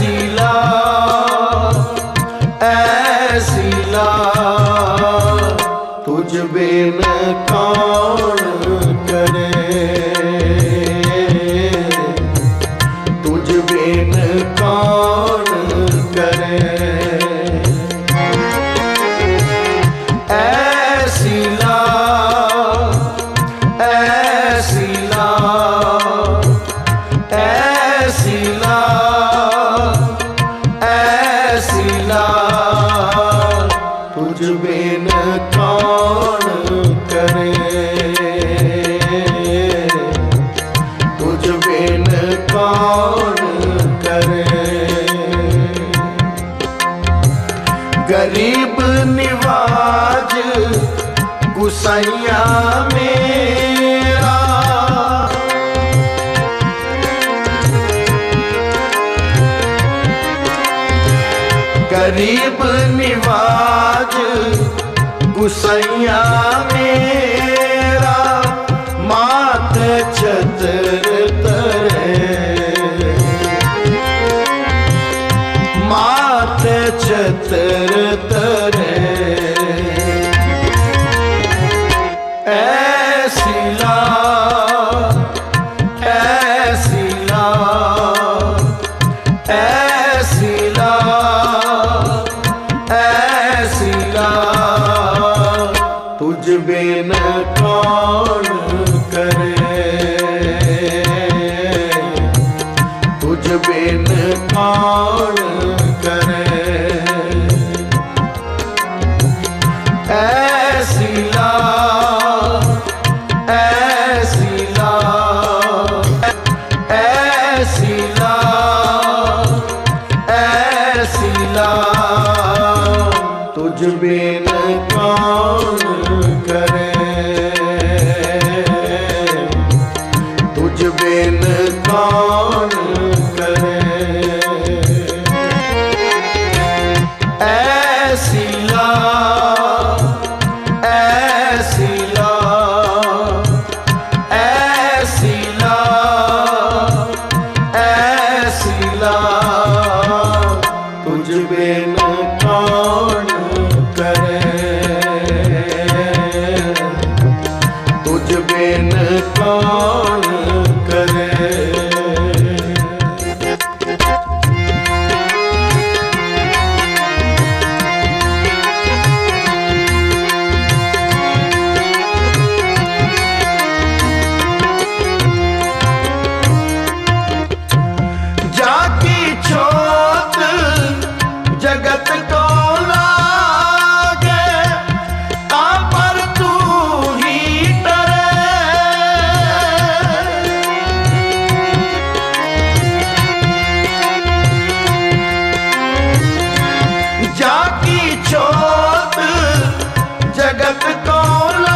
ਐਸੀਲਾ ਐਸੀਲਾ ਤੁਝ ਬਿਨ ਕੌਣ ਕਰੇ? ਤੁਝ ਬਿਨ ਕੌਣ ਕਰੇ? ऐसी ला ਬਿਨ ਕਾਣ ਕਰੇ। ਤੁਝ ਬਿਨ ਕਾਣ ਕਰੇ। ਗਰੀਬ ਨਿਵਾਜ ਗੁਸਈਆ ਮੇਰਾ। ਗਰੀਬ ਨਿਵਾਜ ਗੁਸਈਆ ਮੇਰਾ ਮਾਤ ਛਤਰ ਤਰੇ। ਮਾਤ ਛਤਰ ਤਰੇ। ਕੌਣ ਤੁਝ ਬਿਨ ਕੌਣ ਕਰੇ जाकी चोत जगत को